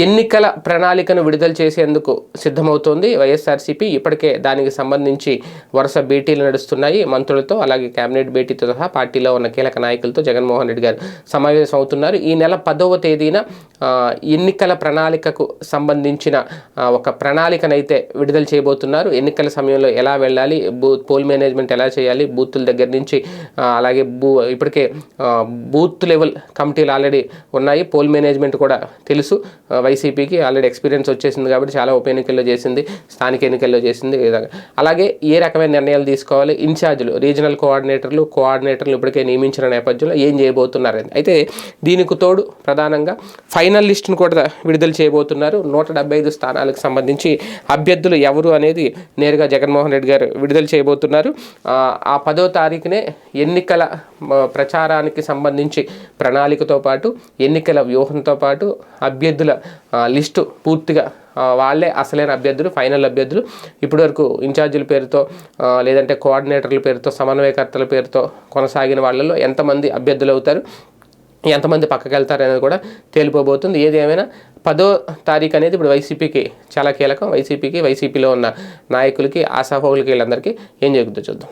ఎన్నికల ప్రణాళికను విడుదల చేసేందుకు సిద్ధమవుతోంది వైఎస్ఆర్సీపీ. ఇప్పటికే దానికి సంబంధించి వరుస భేటీలు నడుస్తున్నాయి. మంత్రులతో అలాగే కేబినెట్ భేటీతో సహా పార్టీలో ఉన్న కీలక నాయకులతో జగన్మోహన్ రెడ్డి గారు సమావేశం అవుతున్నారు ఈ నెల పదవ తేదీన ఎన్నికల ప్రణాళికకు సంబంధించిన ఒక ప్రణాళికనైతే విడుదల చేయబోతున్నారు. ఎన్నికల సమయంలో ఎలా వెళ్ళాలి బూ పోల్ మేనేజ్మెంట్ ఎలా చేయాలి బూతుల దగ్గర నుంచి అలాగే బూ ఇప్పటికే బూత్ లెవెల్ కమిటీలు ఆల్రెడీ ఉన్నాయి. పోల్ మేనేజ్మెంట్ కూడా తెలుసు. వైసీపీకి ఆల్రెడీ ఎక్స్పీరియన్స్ వచ్చేసింది కాబట్టి చాలా ఉప ఎన్నికల్లో చేసింది స్థానిక ఎన్నికల్లో చేసింది అలాగే ఏ రకమైన నిర్ణయాలు తీసుకోవాలి? ఇన్ఛార్జీలు రీజనల్ కోఆర్డినేటర్లు కోఆర్డినేటర్లు ఇప్పటికే నియమించిన నేపథ్యంలో ఏం చేయబోతున్నారు అని. అయితే దీనికి తోడు ప్రధానంగా ఫైనల్ లిస్టును కూడా విడుదల చేయబోతున్నారు. నూట డెబ్బై ఐదు స్థానాలకు సంబంధించి అభ్యర్థులు ఎవరు అనేది నేరుగా జగన్మోహన్ రెడ్డి గారు విడుదల చేయబోతున్నారు. ఆ, పదో తారీఖునే ఎన్నికల ప్రచారానికి సంబంధించి ప్రణాళికతో పాటు ఎన్నికల వ్యూహంతో పాటు అభ్యర్థుల లిస్టు పూర్తిగా వాళ్ళే అసలైన అభ్యర్థులు ఫైనల్ అభ్యర్థులు. ఇప్పటివరకు ఇన్ఛార్జీల పేరుతో లేదంటే కోఆర్డినేటర్ల పేరుతో సమన్వయకర్తల పేరుతో కొనసాగిన వాళ్ళలో ఎంతమంది అభ్యర్థులు అవుతారు ఎంతమంది పక్కకి వెళ్తారు అనేది కూడా తేలిపోబోతుంది. ఏదేమైనా పదో తారీఖు అనేది ఇప్పుడు వైసీపీకి చాలా కీలకం. వైసీపీకి వైసీపీలో ఉన్న నాయకులకి ఆశాభోగులకి వీళ్ళందరికీ ఏం జరుగుతుందో చూద్దాం.